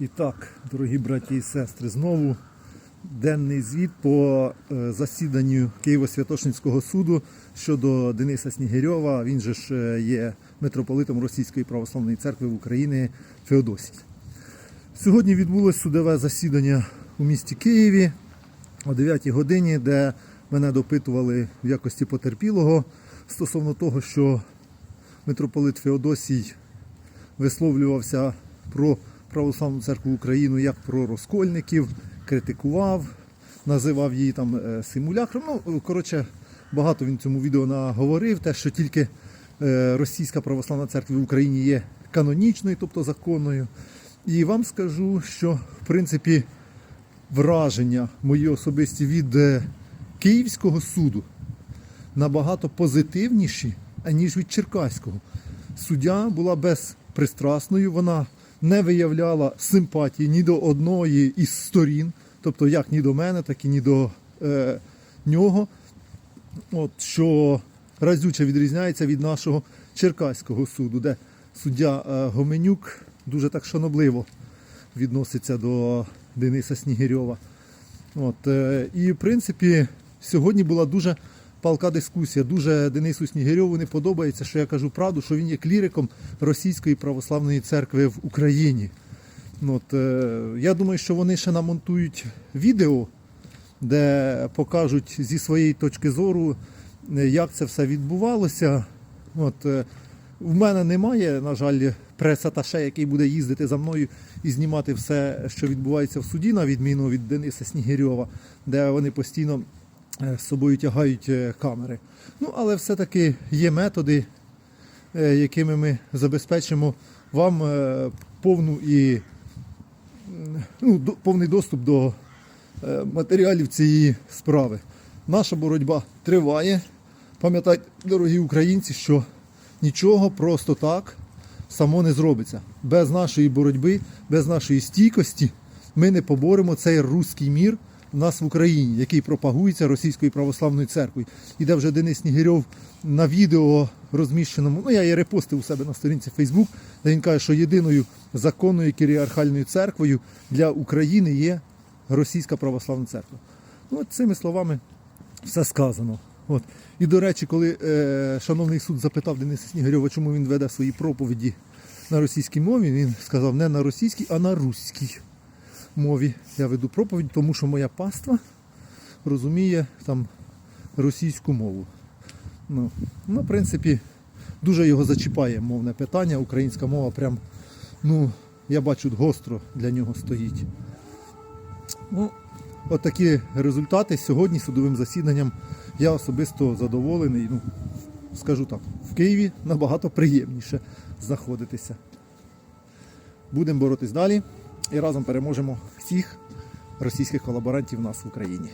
І так, дорогі браті і сестри, знову денний звіт по е, засіданню Києво-Святошинського суду щодо Дениса Снігирьова. Він же ж е, є митрополитом Російської православної церкви в Україні Феодосій. Сьогодні відбулось судове засідання у місті Києві о 9 годині, де мене допитували в якості потерпілого стосовно того, що митрополит Феодосій висловлювався про Православну церкву України як про розкольників, критикував, називав її там е, симулякром. Ну, коротше, багато він цьому відео наговорив, те, що тільки е, Російська православна церква в Україні є канонічною, тобто законною. І вам скажу, що в принципі враження мої особисті від е, Київського суду набагато позитивніші, аніж від Черкаського. Суддя була безпристрасною, вона не виявляла симпатії ні до одної із сторін, тобто як ні до мене, так і ні до е, нього. От, що разюче відрізняється від нашого Черкаського суду, де суддя е, Гоменюк дуже так шанобливо відноситься до Дениса Снігирьова. От, е, і в принципі, сьогодні була дуже палка дискусія. Дуже Денису Снігирьову не подобається, що я кажу правду, що він є кліриком Російської православної церкви в Україні. От, е, я думаю, що вони ще намонтують відео, де покажуть зі своєї точки зору, е, як це все відбувалося. От, е, в мене немає, на жаль, прес-аташе, який буде їздити за мною і знімати все, що відбувається в суді, на відміну від Дениса Снігирьова, де вони постійно з собою тягають е, камери. Ну, але все-таки є методи, е, якими ми забезпечимо вам е, повну і ну, повний доступ до е, матеріалів цієї справи. Наша боротьба триває. Пам'ятайте, дорогі українці, що нічого просто так само не зробиться. Без нашої боротьби, без нашої стійкості ми не поборемо цей руський мір в нас в Україні, який пропагується Російською православною церквою. І де вже Денис Снігирьов на відео розміщеному, ну я її репостив у себе на сторінці Facebook, де він каже, що єдиною законною кіріархальною церквою для України є Російська православна церква. Ну, от цими словами все сказано. От. І до речі, коли е, шановний суд запитав Дениса Снігирьова, чому він веде свої проповіді на російській мові, він сказав не на російській, а на руській мові. Я веду проповідь, тому що моя паства розуміє там російську мову. Ну, ну, в принципі, дуже його зачіпає мовне питання. Українська мова прям, ну, я бачу, гостро для нього стоїть. Ну, от такі результати сьогодні судовим засіданням я особисто задоволений. Ну, скажу так, в Києві набагато приємніше знаходитися. Будемо боротись далі і разом переможемо всіх російських колаборантів у нас в Україні.